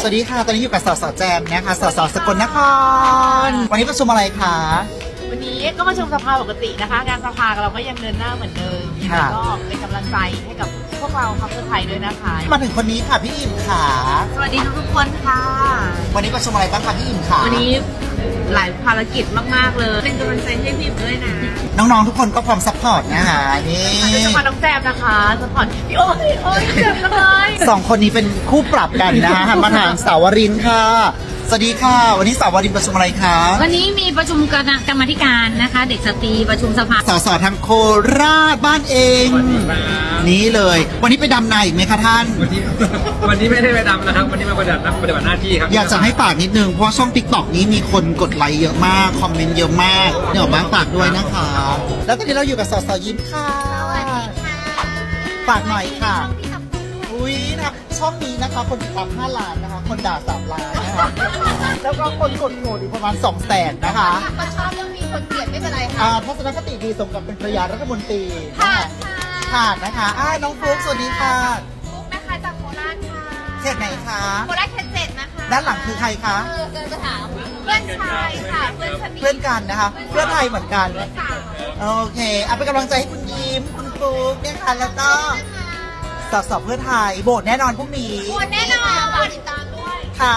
สวัสดีค่ะ ตอนนี้อยู่กับสสแจมนะคะสสสกลนคร วันนี้ประชุมอะไรคะ นนี้ก็มาชมสภาปกตินะคะ งานสภาเราก็ยังเดินหน้าเหมือนเดิมค่ะแล้วก็เป็นกำลังใจให้กับพวกเราพักเพื่อไทยด้วยนะคะ มาถึงคนนี้ค่ะพี่อิ่มค่ะสวัสดีทุกๆคนค่ะ วันนี้ประชุมอะไรบ้างคะพี่อิ่มค่ะวันนี้หลายภารกิจมากๆเลย เป็นกำลังใจให้พี่ด้วยนะน้องๆทุกคนก็พร้อมซัพพอร์ตนะคะนี่จะมาน้องแจมนะคะสปอร์ตพี่โอ้ยโอ้ยเจ็บจังเลยสองคนนี้เป็นคู่ปรับกันนะคะหันมาทางสาวรินทร์ค่ะ สวัสดีค่ะ วันนี้สาวรินทร์ประชุมอะไรคะวันนี้มีประชุมคณะกรรมาธิการนะคะ เด็กสตรีประชุมสภาสสทางโคราชบ้านเอง นี่เลย วันนี้ไปดำนาอีกไหมคะท่าน วันนี้วันนี้ไม่ได้ไปดำนะครับ วันนี้มาปฏิบัติปฏิบัติหน้าที่ครับ อยากจะให้ฝากนิดนึง เพราะช่องติ๊กต็อกนี้มีคนกดไลค์เยอะมาก คอมเมนต์เยอะมากเนี่ยออกมาฝากด้วยนะคะ แล้วตอนนี้เราอยู่กับสสยิ้มค่ะ ฝากหน่อยค่ะ อุ้ยนะ ช่องนี้นะคะ คนติดตาม5ล้านนะคะ คนด่า3ล้านนะคะ แล้วก็คนกดโหวตอีกประมาณ2แสนนะคะคนชอบเรื่องมีคนเกลียดไม่เป็นไรค่ะอ่าทัศนคติดีสมกับเป็นภรรยารัฐมนตรีค่ะผ่านนะคะอ่าน้องฟลุ๊กสวัสดีค่ะฟุกนะคะจากโคราชค่ะเขตไหนคะโคราชเขตเจ็ดนะคะด้านหลังคือใครคะเออเดินจะถามเพื่อนชายค่ะเพื่อนสนิทเพื่อนกันนะคะ เพื่อนไทยเหมือนกันสาวโอเคเอาเป็นกำลังใจให้คุณยิ้มคุณฟลุ๊กเนี่ยค่ะแล้วก็ สอบสอบเพื่อไทยโบสแน่นอนพรุ่งนี้ คนแน่นอนฝากติดตามด้วย ค่ะ